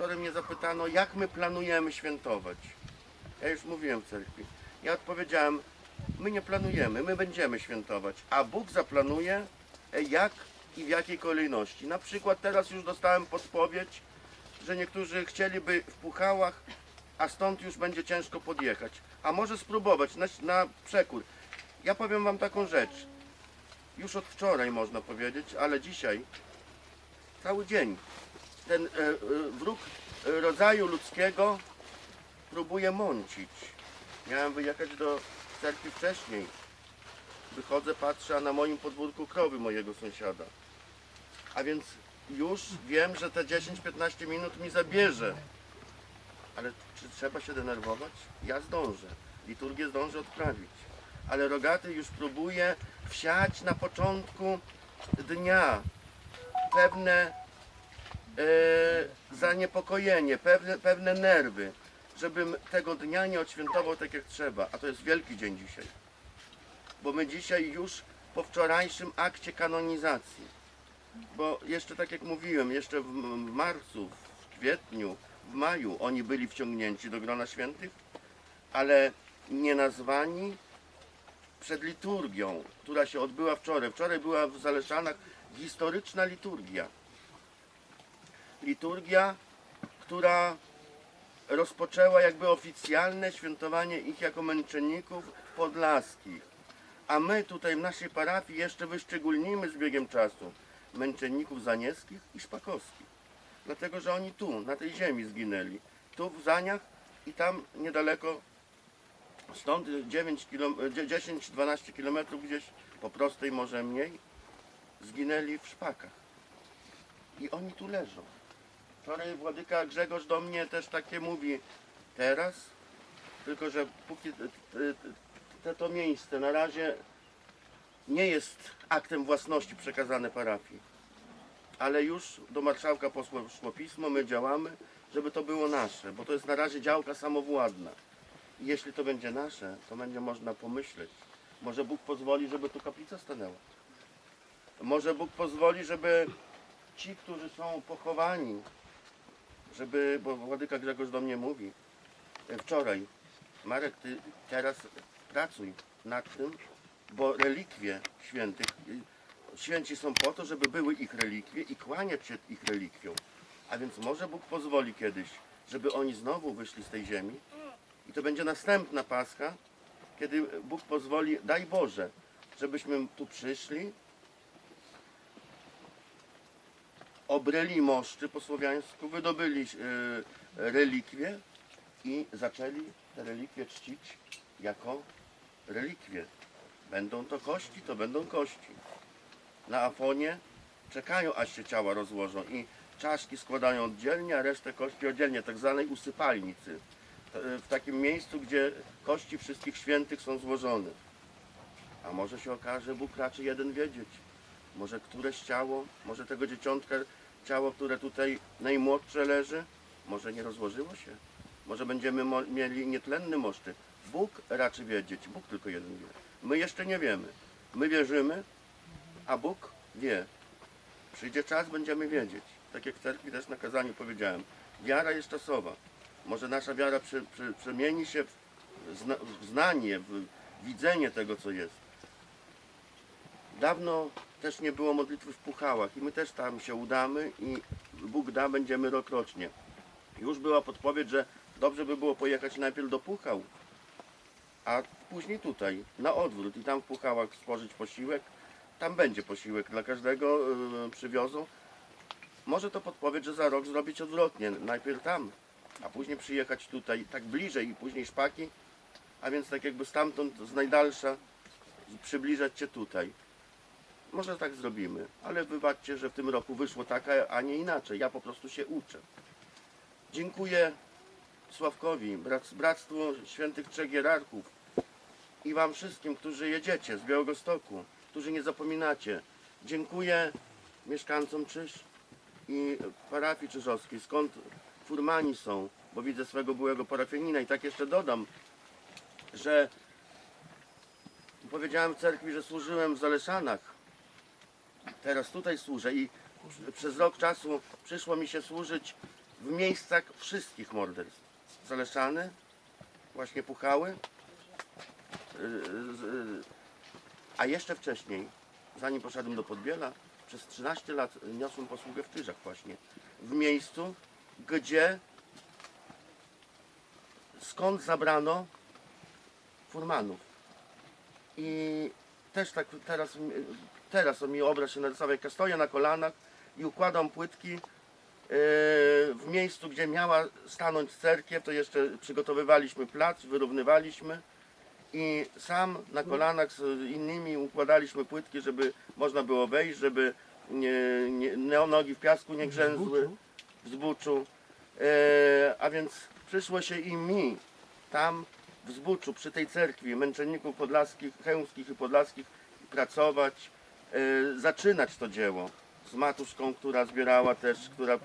wczoraj mnie zapytano, jak my planujemy świętować. Ja już mówiłem w cerkwi. Ja odpowiedziałem, my nie planujemy, my będziemy świętować, a Bóg zaplanuje jak i w jakiej kolejności. Na przykład teraz już dostałem podpowiedź, że niektórzy chcieliby w Puchałach, a stąd już będzie ciężko podjechać. A może spróbować na, na przekór. Ja powiem wam taką rzecz. Już od wczoraj można powiedzieć, ale dzisiaj cały dzień ten e, e, wróg e, rodzaju ludzkiego próbuje mącić. Miałem wyjechać do cerkwi wcześniej. Wychodzę, patrzę, a na moim podwórku krowy mojego sąsiada. A więc już wiem, że te 10-15 minut mi zabierze. Ale czy trzeba się denerwować? Ja zdążę. Liturgię zdążę odprawić. Ale rogaty już próbuje wsiać na początku dnia pewne e, zaniepokojenie, pewne, pewne nerwy, żebym tego dnia nie odświętował tak jak trzeba. A to jest wielki dzień dzisiaj. Bo my dzisiaj już po wczorajszym akcie kanonizacji. Bo jeszcze tak jak mówiłem, jeszcze w marcu, w kwietniu, w maju oni byli wciągnięci do grona świętych, ale nie nazwani przed liturgią, która się odbyła wczoraj. Wczoraj była w Zaleszanach historyczna liturgia. Liturgia, która rozpoczęła jakby oficjalne świętowanie ich jako męczenników podlaskich. A my tutaj w naszej parafii jeszcze wyszczególnimy z biegiem czasu męczenników zanieskich i szpakowskich. Dlatego, że oni tu, na tej ziemi zginęli. Tu w Zaniach i tam niedaleko, stąd 9 kilo, 10-12 km gdzieś, po prostej może mniej, zginęli w szpakach. I oni tu leżą. Wczoraj Władyka Grzegorz do mnie też takie mówi, teraz, tylko że póki te, te, te, to miejsce na razie nie jest aktem własności przekazane parafii. Ale już do marszałka posło szło pismo, my działamy, żeby to było nasze, bo to jest na razie działka samowładna. I jeśli to będzie nasze, to będzie można pomyśleć. Może Bóg pozwoli, żeby tu kaplica stanęła. Może Bóg pozwoli, żeby ci, którzy są pochowani, żeby, bo Władyka Grzegorz do mnie mówi, e, wczoraj, Marek, ty teraz pracuj nad tym, bo relikwie świętych, święci są po to, żeby były ich relikwie i kłaniać się ich relikwiom. A więc może Bóg pozwoli kiedyś, żeby oni znowu wyszli z tej ziemi i to będzie następna Pascha, kiedy Bóg pozwoli, daj Boże, żebyśmy tu przyszli, obryli moszczy po słowiańsku, wydobyli e, relikwie i zaczęli te relikwie czcić jako relikwie. Będą to kości, to będą kości. Na Afonie czekają, aż się ciała rozłożą i czaszki składają oddzielnie, a resztę kości oddzielnie, tak zwanej usypalnicy. E, W takim miejscu, gdzie kości wszystkich świętych są złożone. A może się okaże, Bóg raczy jeden wiedzieć. Może któreś ciało, może tego dzieciątka, ciało, które tutaj najmłodsze leży, może nie rozłożyło się. Może będziemy mieli nietlenny moszczy. Bóg raczy wiedzieć, Bóg tylko jeden wie. My jeszcze nie wiemy. My wierzymy, a Bóg wie. Przyjdzie czas, będziemy wiedzieć. Tak jak w cerkwi też na kazaniu powiedziałem. Wiara jest czasowa. Może nasza wiara przy, przy, przemieni się w, zna, w znanie, w widzenie tego, co jest. Dawno też nie było modlitwy w Puchałach i my też tam się udamy i Bóg da, będziemy rokrocznie. Już była podpowiedź, że dobrze by było pojechać najpierw do Puchał, a później tutaj, na odwrót i tam w Puchałach spożyć posiłek. Tam będzie posiłek dla każdego, yy, przywiozą. Może to podpowiedź, że za rok zrobić odwrotnie. Najpierw tam, a później przyjechać tutaj, tak bliżej i później szpaki, a więc tak jakby stamtąd z najdalsza przybliżać Cię tutaj. Może tak zrobimy, ale wybaczcie, że w tym roku wyszło tak, a- nie inaczej. Ja po prostu się uczę. Dziękuję Sławkowi, brac- Bractwu Świętych Trzech Hierarchów i Wam wszystkim, którzy jedziecie z Białegostoku, którzy nie zapominacie. Dziękuję mieszkańcom Czyż i parafii czyżowskiej, skąd furmani są, bo widzę swego byłego parafianina i tak jeszcze dodam, że powiedziałem w cerkwi, że służyłem w Zaleszanach. Teraz tutaj służę i przez rok czasu przyszło mi się służyć w miejscach wszystkich morderstw. Zaleszany, właśnie Puchały, y, y, a jeszcze wcześniej, zanim poszedłem do Podbiela, przez 13 lat niosłem posługę w Czyżach właśnie, w miejscu, gdzie skąd zabrano furmanów. I też tak teraz, teraz mi obraz się narysował, jak ja stoję na kolanach i układam płytki e, w miejscu, gdzie miała stanąć cerkiew, to jeszcze przygotowywaliśmy plac, wyrównywaliśmy i sam na kolanach z innymi układaliśmy płytki, żeby można było wejść, żeby nie, nie, no- nogi w piasku nie grzęzły w zbuczu. E, a więc przyszło się i mi tam w Zbuczu, przy tej cerkwi męczenników podlaskich, chełmskich i podlaskich pracować, zaczynać to dzieło z matuszką, która zbierała też, która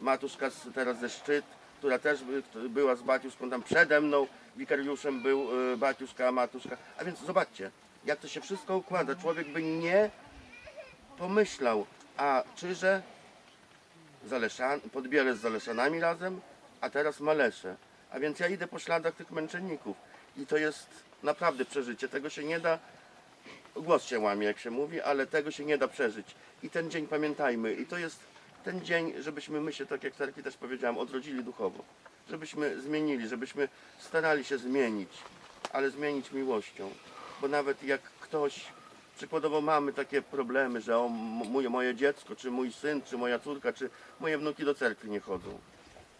matuszka teraz ze Szczyt, która też by, była z Baciuszką tam przede mną, wikariuszem był e, Baciuszka, a matuszka. A więc zobaczcie, jak to się wszystko układa. Człowiek by nie pomyślał, a czyże Zaleszan, z Zaleszanami razem, a teraz Malesze. A więc ja idę po śladach tych męczenników i to jest naprawdę przeżycie. Tego się nie da, głos się łamie jak się mówi, ale tego się nie da przeżyć. I ten dzień pamiętajmy. I to jest ten dzień, żebyśmy my się, tak jak Tarki też powiedziałem, odrodzili duchowo. Żebyśmy zmienili, żebyśmy starali się zmienić, ale zmienić miłością. Bo nawet jak ktoś, przykładowo mamy takie problemy, że o, m- mój, moje dziecko, czy mój syn, czy moja córka, czy moje wnuki do cerkwi nie chodzą.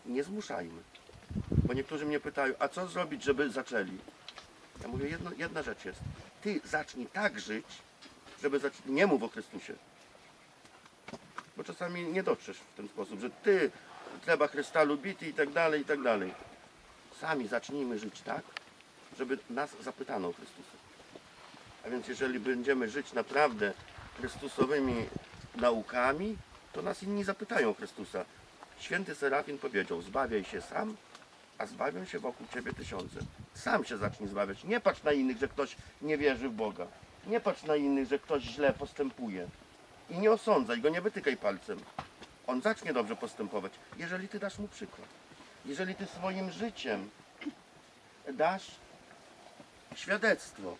Nie zmuszajmy. Bo niektórzy mnie pytają, a co zrobić, żeby zaczęli? Ja mówię, jedno, jedna rzecz jest. Ty zacznij tak żyć, żeby zac... nie mów o Chrystusie. Bo czasami nie dotrzesz w ten sposób, że ty trzeba Chrysta lubić i tak dalej, i tak dalej. Sami zacznijmy żyć tak, żeby nas zapytano o Chrystusa. A więc jeżeli będziemy żyć naprawdę Chrystusowymi naukami, to nas inni zapytają Chrystusa. Święty Serafin powiedział, zbawiaj się sam, a zbawią się wokół ciebie tysiące. Sam się zacznij zbawiać. Nie patrz na innych, że ktoś nie wierzy w Boga. Nie patrz na innych, że ktoś źle postępuje. I nie osądzaj go, nie wytykaj palcem. On zacznie dobrze postępować, jeżeli ty dasz mu przykład. Jeżeli ty swoim życiem dasz świadectwo.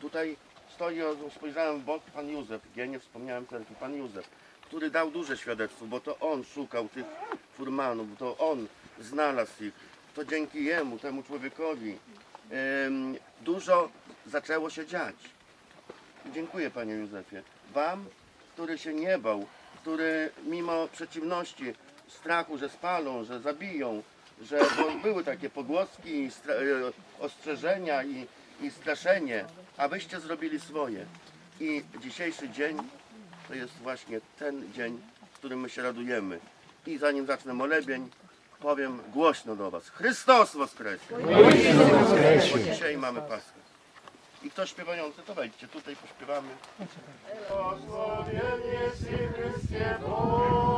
Tutaj stoi, spojrzałem w bok, pan Józef, ja nie wspomniałem tylko, pan Józef, który dał duże świadectwo, bo to on szukał tych furmanów, to on znalazł ich, to dzięki jemu, temu człowiekowi dużo zaczęło się dziać. Dziękuję panie Józefie. Wam, który się nie bał, który mimo przeciwności, strachu, że spalą, że zabiją, że były takie pogłoski, e, ostrzeżenia i, i straszenie, abyście zrobili swoje. I dzisiejszy dzień to jest właśnie ten dzień, w którym my się radujemy. I zanim zacznę molebień, powiem głośno do Was. Chrystus Woskresie! Bo dzisiaj mamy Paschę. I ktoś śpiewający, to wejdźcie, tutaj pośpiewamy. Jesteś Chrystie Boże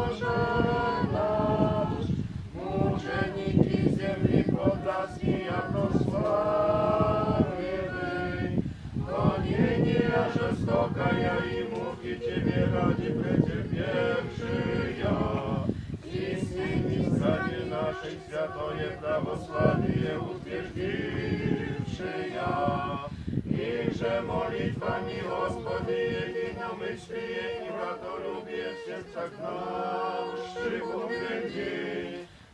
molitwami Gospody jednomyślnie i bratolubie się wszak nam szczególnie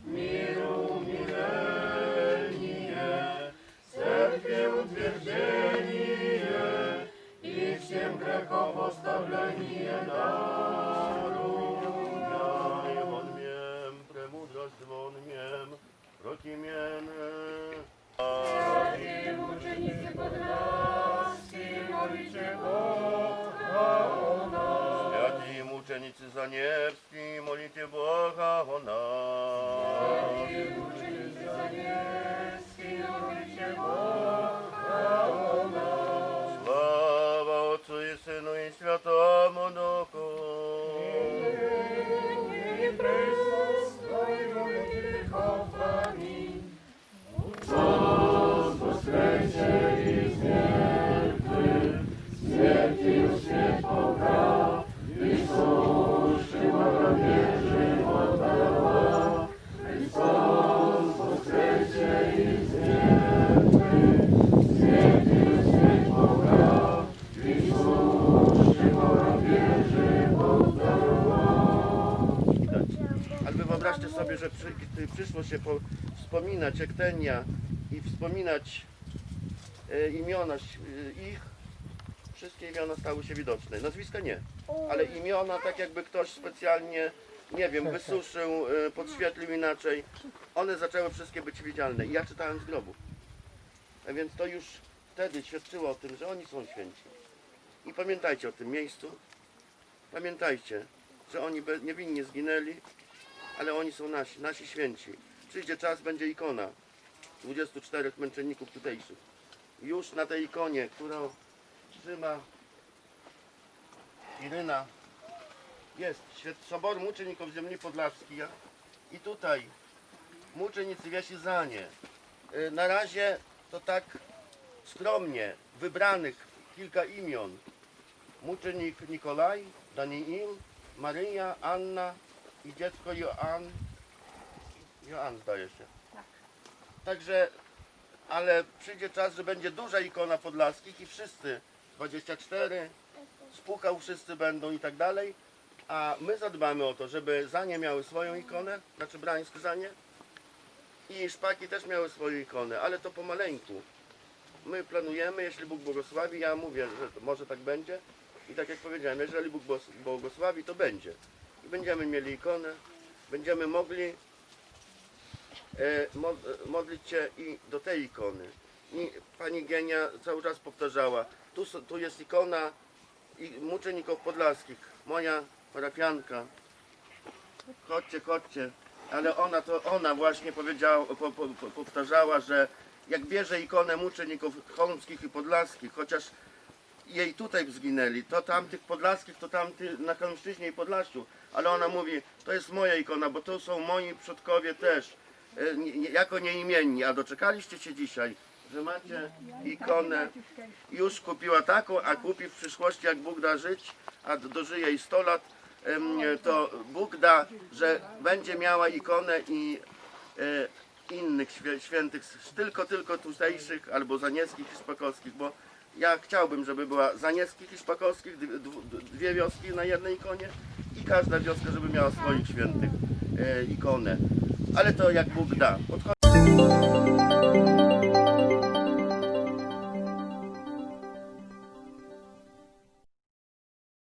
miru milenie, cerkwie utwierdzenie i wsiem Grekom postawienie nam. I się po, wspominać Ektenia i wspominać e, imiona e, ich, wszystkie imiona stały się widoczne. Nazwiska nie, ale imiona tak jakby ktoś specjalnie, nie wiem, wysuszył, e, podświetlił inaczej. One zaczęły wszystkie być widzialne i ja czytałem z grobu. A więc to już wtedy świadczyło o tym, że oni są święci. I pamiętajcie o tym miejscu. Pamiętajcie, że oni niewinnie zginęli, ale oni są nasi, nasi święci. Przyjdzie czas, będzie ikona 24 męczenników tutejszych. Już na tej ikonie, którą trzyma Iryna, jest Sobor Muczeników Ziemi Podlaskiej i tutaj muczenicy wiesi za nie. Y, Na razie to tak skromnie wybranych kilka imion. Muczenik Nikolaj, Daniil, Maryja, Anna i dziecko Joan. Joan zdaje się. Także, ale przyjdzie czas, że będzie duża ikona Podlaskich i wszyscy, 24, spłukał wszyscy będą i tak dalej. A my zadbamy o to, żeby Zanie miały swoją ikonę, znaczy Brańsk Zanie i Szpaki też miały swoje ikony, ale to pomaleńku. My planujemy, jeśli Bóg błogosławi, ja mówię, że to może tak będzie. I tak jak powiedziałem, jeżeli Bóg błogosławi, to będzie. I będziemy mieli ikonę, będziemy mogli mo, modlić się i do tej ikony. I pani Genia cały czas powtarzała, tu, tu jest ikona i muczeników podlaskich, moja parafianka. Chodźcie, chodźcie. Ale ona to ona właśnie powiedziała, po, po, po, powtarzała, że jak bierze ikonę muczeników cholmskich i podlaskich, chociaż jej tutaj zginęli, to tamtych podlaskich, to tamty na Kęmszczyźnie i Podlasiu, ale ona mówi, to jest moja ikona, bo to są moi przodkowie też, e, jako nieimienni, a doczekaliście się dzisiaj, że macie ikonę, już kupiła taką, a kupi w przyszłości, jak Bóg da żyć, a dożyje jej 100 lat, to Bóg da, że będzie miała ikonę i e, innych świętych, tylko, tylko tutejszych, albo zanieckich i szpakowskich, bo ja chciałbym, żeby była zanieckich i szpakowskich, dwie wioski na jednej ikonie i każda wioska, żeby miała swoich świętych e, ikonę. Ale to jak Bóg da.